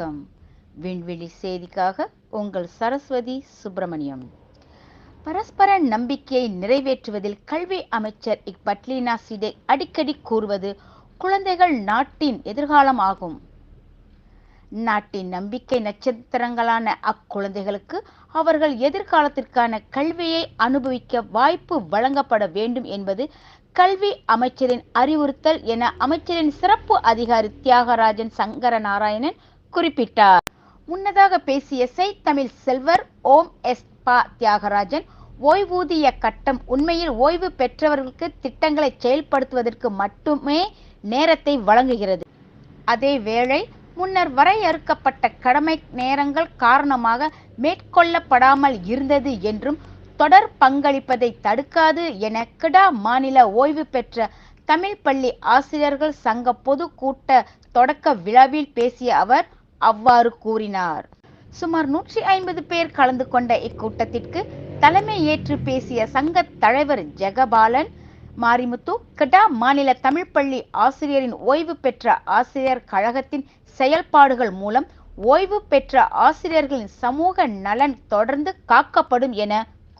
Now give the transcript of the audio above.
வணக்கம். விண்வெளி செய்திக்காக உங்கள் சரஸ்வதி சுப்பிரமணியம். பரஸ்பர நம்பிக்கையை நிறைவேற்றுவதில் கல்வி அமைச்சர் இக்பட்லினா சிடே அடிக்கடி கூறுவது குழந்தைகள் நாட்டின் எதிர்காலம் ஆகும். நாட்டின் நம்பிக்கை நட்சத்திரங்களான அக்குழந்தைகளுக்கு அவர்கள் எதிர்காலத்திற்கான கல்வியை அனுபவிக்க வாய்ப்பு வழங்கப்பட வேண்டும் என்பது கல்வி அமைச்சரின் அறிவுறுத்தல் என அமைச்சரின் சிறப்பு அதிகாரி தியாகராஜன் சங்கர நாராயணன் குறிப்பிட்டார். முன்னதாக பேசிய செய் தமிழ் செல்வர் ஓம் எஸ் பா தியாகராஜன் ஓய்வூதிய கட்டம் உண்மையில் ஓய்வு பெற்றவர்களுக்கு திட்டங்களை செயல்படுத்துவதற்கு மட்டுமே நேரத்தை வழங்குகிறது. அதேவேளை முன்னர் வரையறுக்கப்பட்ட கடமை நேரங்கள் காரணமாக மேற்கொள்ளப்படாமல் இருந்தது என்றும் தொடர் பங்களிப்பதை தடுக்காது என கிடா மாநில ஓய்வு பெற்ற தமிழ் பள்ளி ஆசிரியர்கள் சங்க பொது கூட்ட தொடக்க விழாவில் பேசிய அவர் அவ்வாறு கூறினார். சுமார் நூற்றி ஐம்பது பேர் கலந்து கொண்ட இக்கூட்டத்திற்கு தலைமை ஏற்று பேசிய சங்க தலைவர் ஜெகபாலன் மாரிமுத்து கடா மாநில தமிழ் பள்ளி ஆசிரியரின் ஓய்வு பெற்ற ஆசிரியர் கழகத்தின் செயல்பாடுகள் மூலம் ஓய்வு பெற்ற ஆசிரியர்களின் சமூக நலன் தொடர்ந்து காக்கப்படும் என